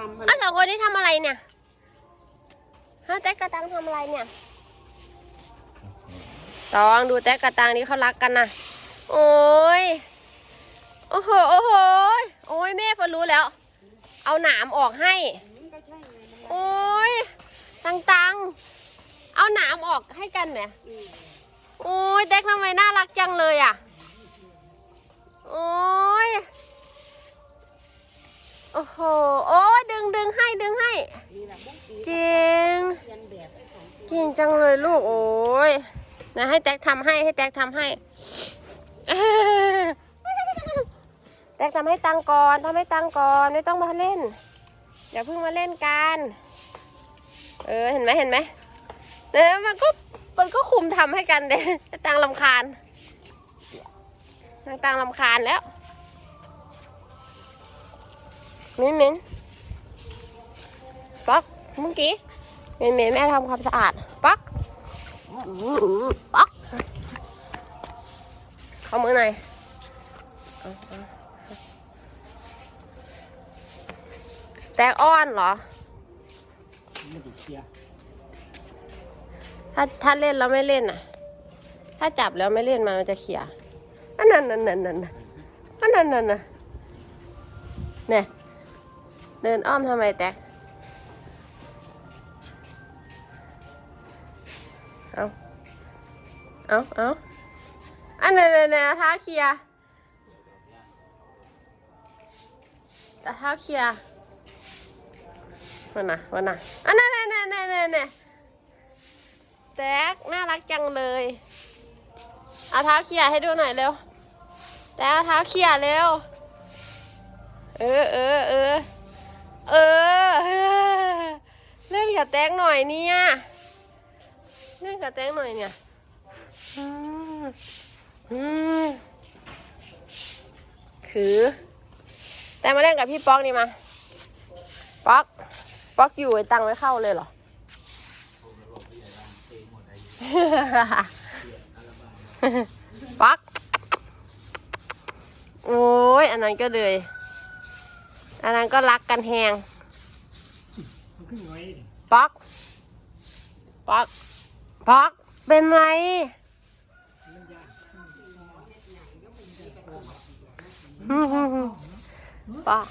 อ้าวสองคนนี้ทำอะไรเนี่ยฮะแจ๊กกระตังทำอะไรเนี่ยตองดูแจ๊กกระตังนี่เขารักกันนะโอ้ยโอ้โหโอ้โหโอ้ยแม่ฝนรู้แล้ว เอาหนามออกให้ โอ้ยตังตังเอาหนามออกให้กันไหมอืมโอ้ยแจ๊กทำไมน่ารักจังเลยอะโอ้ยโอ้โห เก่งจังเลยลูกโอ้ยนะให้แจ๊กทำให้ให้แจ๊กทำให้แจ๊กทำให้ตังก่อนทำให้ตังก่อนไม่ต้องมาเล่นอย่าเพิ่งมาเล่นกัน เออเห็นไหมเห็นไหมเนี่ยมันก็มันก็คุมทำให้กันเด้ตังลำคาญตังตังลำคาญแล้วมิ้นมิ้นป๊อกเมื่อกี้ เมิ้นมิ้นแม่ทำความสะอาดป๊อกป๊อกเข้ามือหน่อยแตกอ้อนเหรอ ถ้าถ้าเล่นแล้วไม่เล่นน่ะ ถ้าจับแล้วไม่เล่นมันจะเขี่ยอันนั้นนั่นนั่นนั่นอันนั้นนั่นน่ะเนี่ยเดินอ้อมทำไมแตก เอาเอาเอาอันนั้นนั่นนั่นเท้าเขี่ยแต่ท้าเขี่ยวันน่ะวันน่ะอันนั้นนั่นนั่นนั่นนั่นแจ๊กน่ารักจังเลยเอาเท้าเขี่ยให้ดูหน่อยเร็วแจ๊กเอาเท้าเขี่ยเร็ว เออเออเออเออเออเล่นกับแจ๊กหน่อยเนี่ย นกับแจ๊กหน่อยเนี่ยอืมอืมคือ แต่มาเล่นกับพี่ป๊อกนี่มา ป๊อก ป๊อกอยู่ไอ้ตังไม่เข้าเลยเหรอปักโอ้ย อันนั้นก็เลย อันนั้นก็รักกันแหงมันขึ้นไว้ปัก ปักปักเป็นไรปัก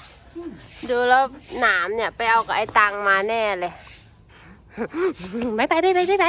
ดูแล้วหนามเนี่ย ไปเอากับไอ้ตังมาแน่เลย ไม่ไปได้ไปได้ไป